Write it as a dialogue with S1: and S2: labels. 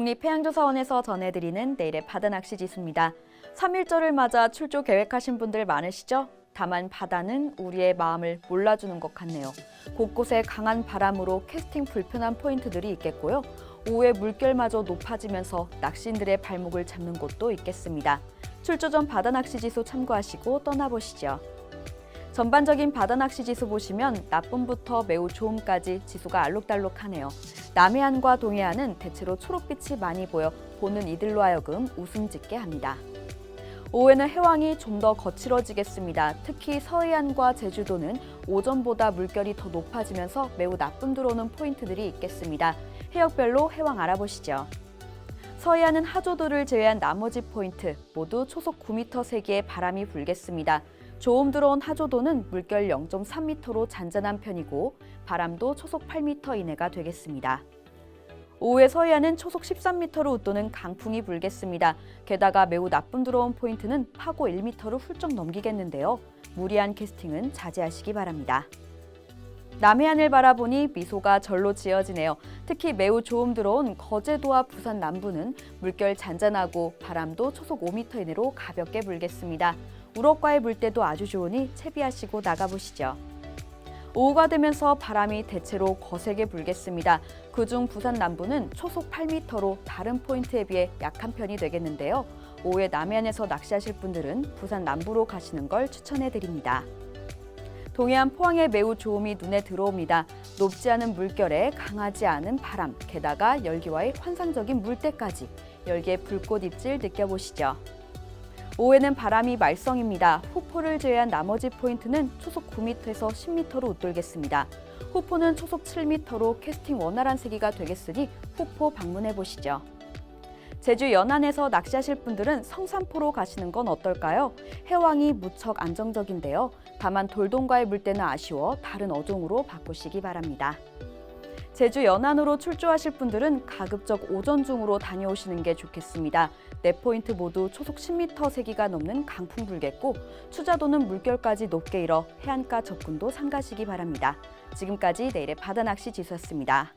S1: 국립해양조사원에서 전해드리는 내일의 바다 낚시 지수입니다. 3일절을 맞아 출조 계획하신 분들 많으시죠? 다만 바다는 우리의 마음을 몰라주는 것 같네요. 곳곳에 강한 바람으로 캐스팅 불편한 포인트들이 있겠고요. 오후에 물결마저 높아지면서 낚시인들의 발목을 잡는 곳도 있겠습니다. 출조 전 바다 낚시 지수 참고하시고 떠나보시죠. 전반적인 바다낚시 지수 보시면 나쁨부터 매우 좋음까지 지수가 알록달록하네요. 남해안과 동해안은 대체로 초록빛이 많이 보여 보는 이들로 하여금 웃음 짓게 합니다. 오후에는 해왕이 좀 더 거칠어지겠습니다. 특히 서해안과 제주도는 오전보다 물결이 더 높아지면서 매우 나쁨 들어오는 포인트들이 있겠습니다. 해역별로 해왕 알아보시죠. 서해안은 하조도를 제외한 나머지 포인트 모두 초속 9m 세기의 바람이 불겠습니다. 조음 들어온 하조도는 물결 0.3m로 잔잔한 편이고 바람도 초속 8m 이내가 되겠습니다. 오후에 서해안은 초속 13m로 웃도는 강풍이 불겠습니다. 게다가 매우 나쁨 들어온 포인트는 파고 1m로 훌쩍 넘기겠는데요. 무리한 캐스팅은 자제하시기 바랍니다. 남해안을 바라보니 미소가 절로 지어지네요. 특히 매우 조음 들어온 거제도와 부산 남부는 물결 잔잔하고 바람도 초속 5m 이내로 가볍게 불겠습니다. 우럭과의 물때도 아주 좋으니 채비하시고 나가보시죠. 오후가 되면서 바람이 대체로 거세게 불겠습니다. 그중 부산 남부는 초속 8m로 다른 포인트에 비해 약한 편이 되겠는데요. 오후에 남해안에서 낚시하실 분들은 부산 남부로 가시는 걸 추천해 드립니다. 동해안 포항에 매우 좋음이 눈에 들어옵니다. 높지 않은 물결에 강하지 않은 바람, 게다가 열기와의 환상적인 물때까지 열기의 불꽃 입질 느껴보시죠. 오후에는 바람이 말썽입니다. 후포를 제외한 나머지 포인트는 초속 9m에서 10m로 웃돌겠습니다. 후포는 초속 7m로 캐스팅 원활한 세기가 되겠으니 후포 방문해 보시죠. 제주 연안에서 낚시하실 분들은 성산포로 가시는 건 어떨까요? 해왕이 무척 안정적인데요. 다만 돌돔과의 물때는 아쉬워 다른 어종으로 바꾸시기 바랍니다. 제주 연안으로 출조하실 분들은 가급적 오전 중으로 다녀오시는 게 좋겠습니다. 네 포인트 모두 초속 10m 세기가 넘는 강풍 불겠고 추자도는 물결까지 높게 일어 해안가 접근도 삼가시기 바랍니다. 지금까지 내일의 바다 낚시 지수였습니다.